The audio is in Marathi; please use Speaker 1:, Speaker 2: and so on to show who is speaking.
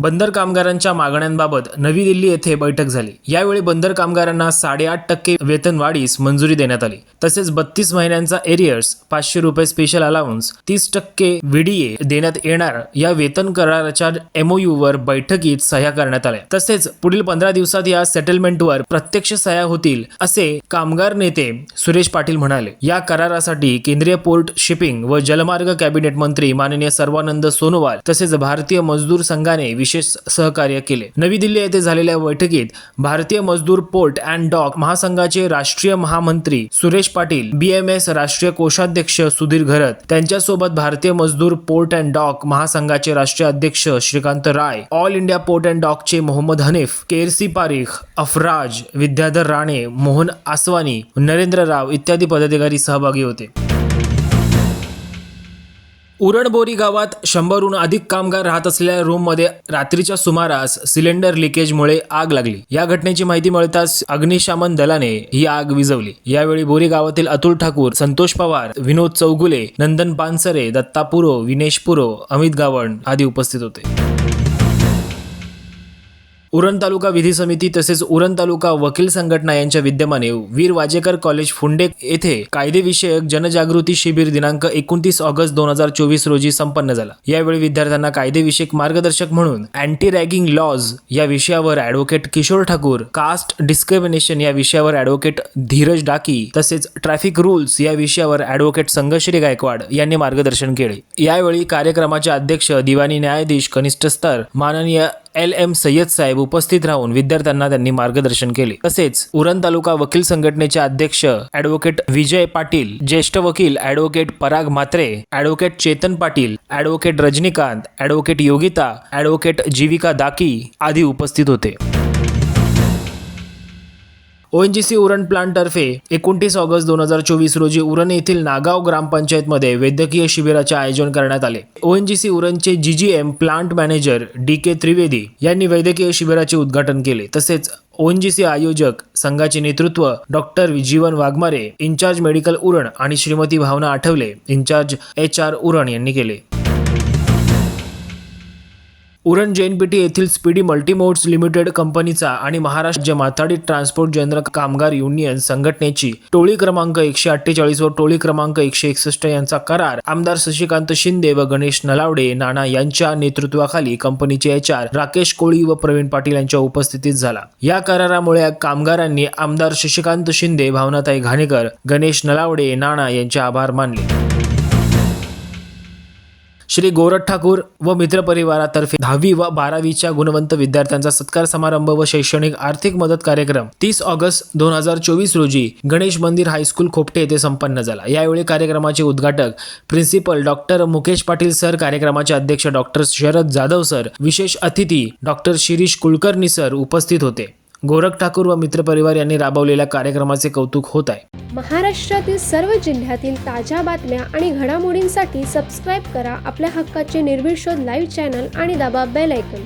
Speaker 1: बंदर कामगारांच्या मागण्यांबाबत नवी दिल्ली येथे बैठक झाली. यावेळी बंदर कामगारांना साडेआठ टक्के वेतनवाढीस मंजुरी देण्यात आली. तसेच बत्तीस महिन्यांचा एरियर्स पाचशे रुपये स्पेशल अलाउन्स तीस टक्के व्हीडीए देण्यात येणार या वेतन कराराच्या एमओयू वर बैठकीत सह्या करण्यात आल्या. तसेच पुढील पंधरा दिवसात या सेटलमेंटवर प्रत्यक्ष सह्या होतील असे कामगार नेते सुरेश पाटील म्हणाले. या करारासाठी केंद्रीय पोर्ट शिपिंग व जलमार्ग कॅबिनेट मंत्री माननीय सर्वानंद सोनोवाल तसेच भारतीय मजदूर संघाने विशेष सहकार्य केले. नवी दिल्ली येथे झालेल्या बैठकीत भारतीय मजदूर पोर्ट अँड डॉक महासंघाचे राष्ट्रीय महामंत्री सुरेश पाटील बीएमएस राष्ट्रीय कोषाध्यक्ष सुधीर घरत त्यांच्यासोबत भारतीय मजदूर पोर्ट अँड डॉक महासंघाचे राष्ट्रीय अध्यक्ष Shrikant Rai all India port and डॉकचे Mohammed Hanif Kersi Parikh Afraz Vidyadhar Rane Mohan Aswani Narendra Rao इत्यादी पदाधिकारी सहभागी होते. उरणबोरी गावात शंभरहून अधिक कामगार राहत असलेल्या रूममध्ये रात्रीच्या सुमारास सिलेंडर लिकेजमुळे आग लागली. या घटनेची माहिती मिळताच अग्निशामन दलाने ही आग विझवली. यावेळी बोरी गावातील अतुल ठाकूर संतोष पवार विनोद चौगुले नंदन पानसरे दत्ता पुरो विनेश पुरो अमित गावण आदी उपस्थित होते. उरण तालुका विधी समिती तसेच उरण तालुका वकील संघटना यांच्या विद्यमाने वीर वाजेकर कॉलेज फुंडे येथे कायदेविषयक जनजागृती शिबिर दिनांक एकोणतीस ऑगस्ट दोन हजार चोवीस रोजी संपन्न झाला. यावेळी विद्यार्थ्यांना कायदेविषयक मार्गदर्शक म्हणून अँटी रॅगिंग लॉज या विषयावर advocate Kishor Thakur caste discrimination या विषयावर ॲडव्होकेट धीरज डाकी तसेच ट्रॅफिक रूल्स या विषयावर ॲडव्होकेट संघश्री गायकवाड यांनी मार्गदर्शन केले. यावेळी कार्यक्रमाचे अध्यक्ष दिवाणी न्यायाधीश कनिष्ठ स्तर माननीय एल एम सय्यद साहेब उपस्थित राहून विद्यार्थ्यांना त्यांनी मार्गदर्शन केले. तसेच उरण तालुका वकील संघटनेचे अध्यक्ष ॲडव्होकेट विजय पाटील ज्येष्ठ वकील advocate Parag Mhatre advocate Chetan Patil advocate Rajinikanth advocate Yogita advocate Jeevika Daki आदी उपस्थित होते. ओएनजीसी उरण प्लांटतर्फे एकोणतीस ऑगस्ट दोन हजार चोवीस रोजी उरण येथील नागाव ग्रामपंचायतमध्ये वैद्यकीय शिबिराचे आयोजन करण्यात आले. ONGC उरणचे GGM plant manager D K Trivedi यांनी वैद्यकीय शिबिराचे उद्घाटन केले. तसेच ओएनजीसी आयोजक संघाचे नेतृत्व doctor Jeevan Waghmare in charge medical Uran आणि Shrimati Bhavana Athavale in charge H R Uran यांनी केले. उरण जेएनपीटी येथील स्पीडी मल्टीमोड्स लिमिटेड कंपनीचा आणि महाराष्ट्र माथाडी ट्रान्सपोर्ट जनरल कामगार युनियन संघटनेची टोळी क्रमांक एकशे अठ्ठेचाळीस व टोळी क्रमांक एकशे एकसष्ट यांचा करार आमदार शशिकांत शिंदे व गणेश नलावडे नाना यांच्या नेतृत्वाखाली कंपनीचे एच आर राकेश कोळी व प्रवीण पाटील यांच्या उपस्थितीत झाला. या करारामुळे कामगारांनी आमदार शशिकांत शिंदे भावनाताई घाणेकर गणेश नलावडे नाना यांचे आभार मानले. श्री गोरख ठाकूर व मित्रपरिवारातर्फे दहावी व बारावीच्या गुणवंत विद्यार्थ्यांचा सत्कार समारंभ व शैक्षणिक आर्थिक मदत कार्यक्रम तीस ऑगस्ट दोन हजार चोवीस रोजी गणेश मंदिर हायस्कूल खोपटे येथे संपन्न झाला. यावेळी कार्यक्रमाचे उद्घाटक principal doctor Mukesh Patil sir कार्यक्रमाचे अध्यक्ष डॉक्टर शरद जाधव सर विशेष अतिथी डॉक्टर शिरीष कुलकर्णी सर उपस्थित होते. गोरख ठाकूर व मित्रपरिवार यांनी राबवलेल्या कार्यक्रमाचे कौतुक होत आहे.
Speaker 2: महाराष्ट्रातील सर्व जिल्ह्यातील ताज्या बातम्या आणि घडामोडींसाठी सबस्क्राईब करा आपल्या हक्काचे निर्भीड शोध लाईव्ह चॅनल आणि दाबा बेल ऐकन